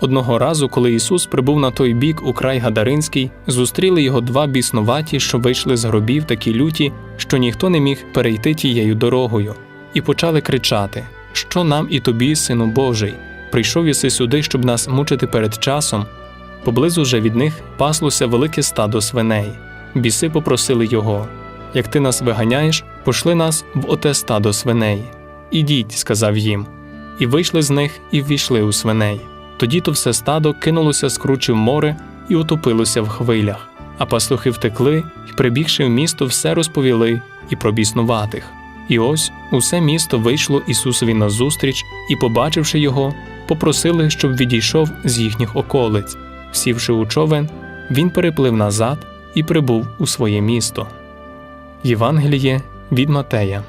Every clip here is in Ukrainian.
Одного разу, коли Ісус прибув на той бік у край Гадаринський, зустріли його два біснуваті, що вийшли з гробів такі люті, що ніхто не міг перейти тією дорогою, і почали кричати: Що нам і тобі, сину Божий? Прийшов єси сюди, щоб нас мучити перед часом. Поблизу же від них паслося велике стадо свиней. Біси попросили його: Як ти нас виганяєш, пошли нас в оте стадо свиней. Ідіть, сказав їм. І вийшли з них і ввійшли у свиней. Тоді то все стадо кинулося з кручі в море і утопилося в хвилях. А пастухи втекли і, прибігши в місто, все розповіли і про біснуватих. І ось усе місто вийшло Ісусові назустріч і, побачивши його, попросили, щоб відійшов з їхніх околиць. Сівши у човен, він переплив назад і прибув у своє місто. Євангеліє від Матея.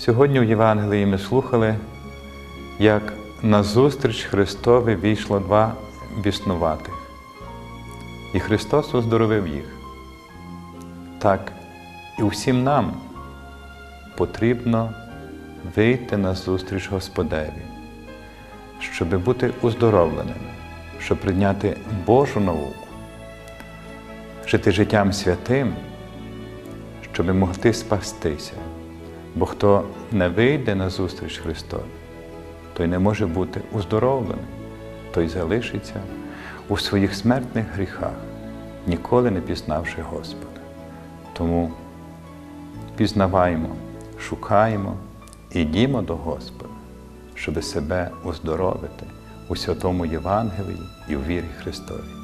Сьогодні в Євангелії ми слухали, як назустріч Христові війшло два біснуватих, і Христос оздоровив їх. Так, і всім нам потрібно вийти на зустріч Господеві, щоб бути оздоровленими, щоб прийняти Божу науку, жити життям святим, щоб могти спастися. Бо хто не вийде на зустріч Христові, той не може бути оздоровлений, той залишиться у своїх смертних гріхах, ніколи не пізнавши Господа. Тому пізнаваємо, шукаємо і йдімо до Господа, щоб себе оздоровити у святому Євангелії і у вірі Христовій.